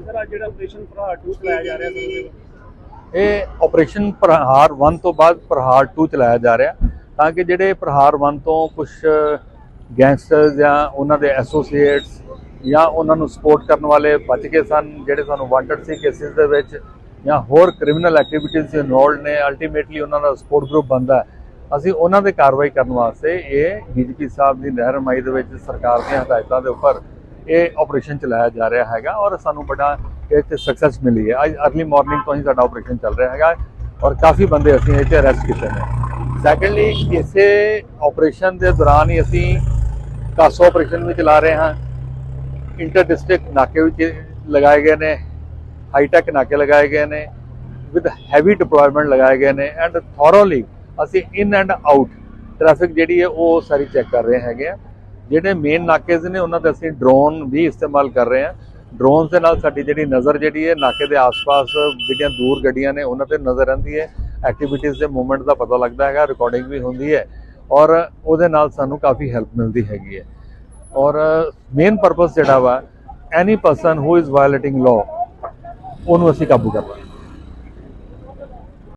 ਅੱਜ ਜਿਹੜਾ ਆਪਰੇਸ਼ਨ ਪ੍ਰਹਾਰ 2 ਚਲਾਇਆ ਜਾ ਰਿਹਾ ਸਰ ਇਹ ਆਪਰੇਸ਼ਨ ਪ੍ਰਹਾਰ 1 ਤੋਂ ਬਾਅਦ ਪ੍ਰਹਾਰ 2 ਚਲਾਇਆ ਜਾ ਰਿਹਾ, ਤਾਂ ਕਿ ਜਿਹੜੇ ਪ੍ਰਹਾਰ 1 ਤੋਂ ਕੁਝ ਗੈਂਗਸਟਰਸ ਜਾਂ ਉਹਨਾਂ ਦੇ ਐਸੋਸੀਏਟਸ ਜਾਂ ਉਹਨਾਂ ਨੂੰ ਸਪੋਰਟ ਕਰਨ ਵਾਲੇ ਬਚ ਗਏ ਸਨ, ਜਿਹੜੇ ਸਾਨੂੰ ਵਾਂਟਡ ਸੀ ਕੇਸਿਸ ਦੇ ਵਿੱਚ, ਜਾਂ ਹੋਰ ਕ੍ਰਿਮੀਨਲ ਐਕਟੀਵਿਟੀਜ਼ ਇਨਵੋਲਡ ਨੇ ਅਲਟੀਮੇਟਲੀ ਉਹਨਾਂ ਦਾ ਸਪੋਰਟ ਗਰੁੱਪ ਬੰਦਾ ਅਸੀਂ ਉਹਨਾਂ ਦੇ ਕਾਰਵਾਈ ਕਰਨ ਵਾਸਤੇ ਇਹ ਡੀਜੀਪੀ ਸਾਹਿਬ ਦੀ ਰਹਿਨਮਾਈ ਦੇ ਵਿੱਚ ਸਰਕਾਰ ਦੀਆਂ ਹਦਾਇਤਾਂ ਦੇ ਉੱਪਰ ਇਹ ਆਪਰੇਸ਼ਨ ਚਲਾਇਆ ਜਾ ਰਿਹਾ ਹੈਗਾ ਔਰ ਸਾਨੂੰ ਬੜਾ ਇਹ 'ਚ ਸਕਸੈਸ ਮਿਲੀ ਹੈ। ਅੱਜ ਅਰਲੀ ਮਾਰਨਿੰਗ ਤੋਂ ਹੀ ਸਾਡਾ ਆਪਰੇਸ਼ਨ ਚੱਲ ਰਿਹਾ ਹੈਗਾ ਔਰ ਕਾਫੀ ਬੰਦੇ ਅਸੀਂ ਇਹ 'ਚ ਅਰੈਸਟ ਕੀਤੇ ਨੇ। ਸੈਕੰਡਲੀ ਇਸੇ ਆਪਰੇਸ਼ਨ ਦੇ ਦੌਰਾਨ ਹੀ ਅਸੀਂ ਕਾਸੋ ਆਪਰੇਸ਼ਨ ਵੀ ਚਲਾ ਰਹੇ ਹਾਂ। ਇੰਟਰ ਡਿਸਟ੍ਰਿਕਟ ਨਾਕੇ ਵਿੱਚ ਲਗਾਏ ਗਏ ਨੇ ਹਾਈਟੈਕ ਨਾਕੇ ਲਗਾਏ ਗਏ ਨੇ ਵਿਦ ਹੈਵੀ ਡਿਪਲੋਇਮੈਂਟ ਲਗਾਏ ਗਏ ਨੇ ਐਂਡ ਥੋਰੋਲੀ ਅਸੀਂ ਇਨ ਐਂਡ ਆਊਟ ਟ੍ਰੈਫਿਕ ਜਿਹੜੀ ਹੈ ਉਹ ਸਾਰੀ ਚੈੱਕ ਕਰ ਰਹੇ ਹੈਗੇ ਆ ਜਿਹੜੇ ਮੇਨ ਨਾਕੇਜ਼ ਨੇ, ਉਹਨਾਂ ਤੇ ਅਸੀਂ ਡਰੋਨ ਵੀ ਇਸਤੇਮਾਲ ਕਰ ਰਹੇ ਹਾਂ। ਡਰੋਨ ਦੇ ਨਾਲ ਸਾਡੀ ਜਿਹੜੀ ਨਜ਼ਰ ਜਿਹੜੀ ਹੈ, ਨਾਕੇ ਦੇ ਆਸ-ਪਾਸ ਜਿਹੜੀਆਂ ਦੂਰ ਗੱਡੀਆਂ ਨੇ, ਉਹਨਾਂ ਤੇ ਨਜ਼ਰ ਰਹਿੰਦੀ ਹੈ। ਐਕਟੀਵਿਟੀਜ਼ ਦੇ ਮੂਵਮੈਂਟ ਦਾ ਪਤਾ ਲੱਗਦਾ ਹੈਗਾ ਰਿਕਾਰਡਿੰਗ ਵੀ ਹੁੰਦੀ ਹੈ ਔਰ ਉਹਦੇ ਨਾਲ ਸਾਨੂੰ ਕਾਫੀ ਹੈਲਪ ਮਿਲਦੀ ਹੈਗੀ ਹੈ। ਔਰ ਮੇਨ ਪਰਪਸ ਜਿਹੜਾ ਵਾ any person who is violating law ਉਹਨੂੰ ਅਸੀਂ ਕਾਬੂ ਕਰਨਾ